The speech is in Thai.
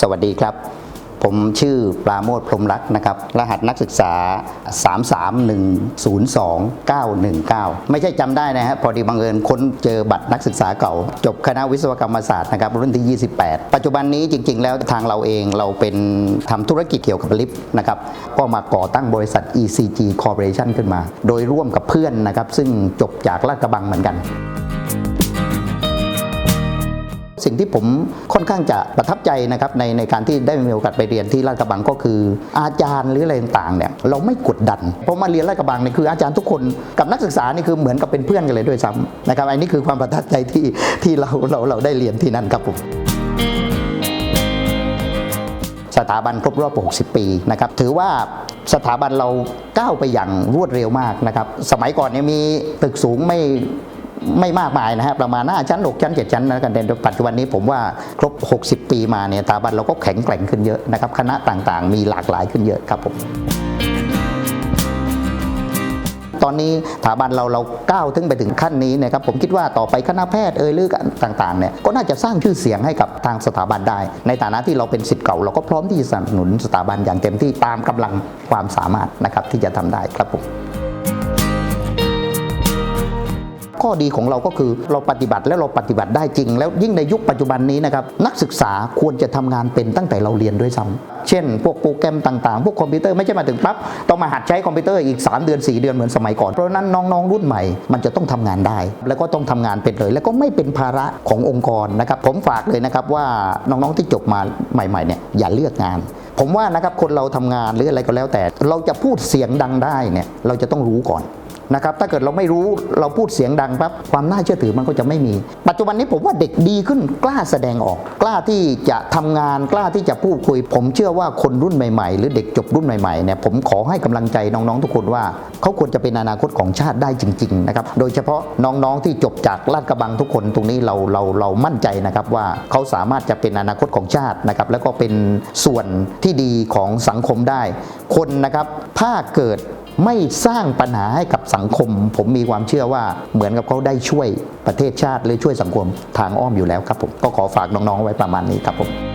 สวัสดีครับ ผมชื่อปราโมทพรมรักษ์นะครับ รหัสนักศึกษา 33102-919 ไม่ใช่จำได้นะฮะพอดีบังเอิญค้นเจอบัตรนักศึกษาเก่า จบคณะวิศวกรรมศาสตร์นะครับ รุ่นที่ 28 ปัจจุบันนี้จริง ๆ แล้วทางเราเองเราเป็นทำธุรกิจเกี่ยวกับลิฟต์นะครับ ก็มาก่อตั้งบริษัท ECG Corporation ขึ้นมา โดยร่วมกับเพื่อนนะครับ ซึ่งจบจากลาดกระบังเหมือนกัน สิ่งที่ผมค่อนข้างจะประทับใจนะครับในในการที่ได้มีโอกาสไปเรียนที่ลาดกระบังก็คือ อาจารย์หรืออะไรต่างๆเนี่ยเราไม่กดดันเพราะมาเรียนลาดกระบังเนี่ยคืออาจารย์ทุกคนกับนักศึกษานี่คือเหมือนกับเป็นเพื่อนกันเลยด้วยซ้ำนะครับอันนี้คือความประทับใจที่ที่เราเราเราได้เรียนที่นั่นครับผมสถาบันครบรอบ 60 ปีนะครับถือว่าสถาบันเราก้าวไปอย่างรวดเร็วมากนะครับ สมัยก่อนเนี่ยมีตึกสูงไม่ ไม่มากมายนะฮะประมาณ5ชั้น6ชั้น7ชั้นนะกันแต่ปัจจุบันนี้ผมว่าครบ 60 ปีมาเนี่ยสถาบันเราก็แข็งแกร่งขึ้นเยอะนะครับคณะต่างๆ มีหลากหลายขึ้นเยอะครับผมตอนนี้สถาบันเราเราก้าวถึงไปถึงขั้นนี้นะครับผมคิดว่าต่อไปคณะแพทย์เอ่ยหรือต่างๆเนี่ยก็น่าจะสร้างชื่อเสียงให้กับทางสถาบันได้ ในฐานะที่เราเป็นสิทธิ์เก่าเราก็พร้อมที่จะสนับสนุนสถาบันอย่างเต็มที่ตามกำลังความสามารถนะครับที่จะทำได้ครับผม ข้อดีของเราก็คือเราปฏิบัติและเราปฏิบัติได้จริง แล้วยิ่งในยุคปัจจุบันนี้นะครับนักศึกษาควรจะทำงานเป็นตั้งแต่เราเรียนด้วยซ้ำเช่น พวกโปรแกรมต่างๆ พวกคอมพิวเตอร์ไม่ใช่มาถึงปั๊บต้องมาหัดใช้คอมพิวเตอร์อีก 3 เดือน 4 เดือนเหมือนสมัยก่อนเพราะนั้นน้องๆรุ่นใหม่ มันจะต้องทำงานได้ แล้วก็ต้องทำงานเป็นเลย แล้วก็ไม่เป็นภาระขององค์กรนะครับผมฝากเลยนะครับว่าน้องๆที่จบมาใหม่ๆเนี่ยอย่าเลือกงานผมว่านะครับคนเราทำงานหรืออะไรก็แล้วแต่ เราจะพูดเสียงดังได้เนี่ยเราจะต้องรู้ก่อน นะครับถ้าเกิดเราไม่รู้เราพูดเสียงดังปั๊บความน่าเชื่อถือมันก็จะไม่มี ปัจจุบันนี้ผมว่าเด็กดีขึ้นกล้าแสดงออก กล้าที่จะทำงานกล้าที่จะพูดคุย ผมเชื่อว่าคนรุ่นใหม่ ๆ หรือเด็กจบรุ่นใหม่ๆเนี่ยผมขอให้กำลังใจน้องๆทุกคนว่าเขาควรจะเป็นอนาคตของชาติได้จริงๆนะครับโดยเฉพาะน้องๆที่จบจากลาดกระบังทุกคนตรงนี้เราเราเรามั่นใจนะครับว่าเขาสามารถจะเป็นอนาคตของชาตินะครับแล้วก็เป็นส่วนที่ดีของสังคมได้ คนนะครับถ้าเกิดไม่สร้างปัญหาให้กับสังคม ผมมีความเชื่อว่าเหมือนกับเขาได้ช่วยประเทศชาติหรือช่วยสังคมทางอ้อมอยู่แล้วครับผมก็ขอฝากน้องๆไว้ประมาณนี้ครับผม